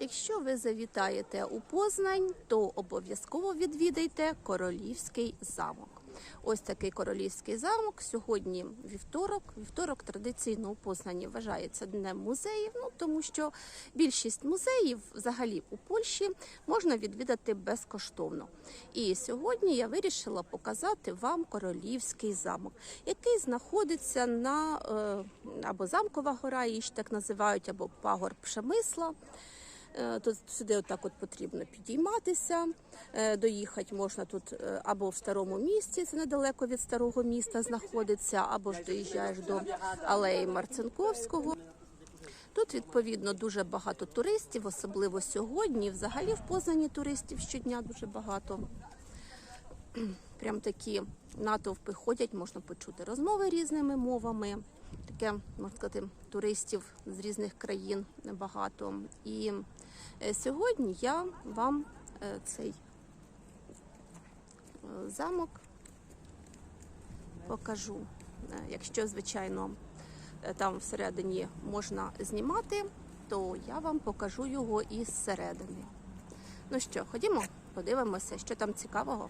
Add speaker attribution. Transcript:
Speaker 1: Якщо ви завітаєте у Познань, то обов'язково відвідайте Королівський замок. Ось такий королівський замок. Сьогодні вівторок. Вівторок традиційно у Познані вважається днем музеїв. Ну тому що більшість музеїв, взагалі у Польщі, можна відвідати безкоштовно. І сьогодні я вирішила показати вам королівський замок, який знаходиться на е, або замкова гора, її ж так називають, або пагорб Пшемисла. Е, Тут сюди отак от потрібно підійматися. Е, Доїхати можна тут е, або в старому місті, це недалеко від старого міста знаходиться, або ж доїжджаєш до алеї Марцинковського. Тут відповідно дуже багато туристів, особливо сьогодні. Взагалі в Познані туристів щодня дуже багато. Прям такі натовпи ходять, можна почути розмови різними мовами. Таке, можна сказати, туристів з різних країн багато. І е, сьогодні я вам е, цей е, замок покажу. Якщо, звичайно, там всередині можна знімати, то я вам покажу його із середини. Ну що, ходімо, подивимося, що там цікавого.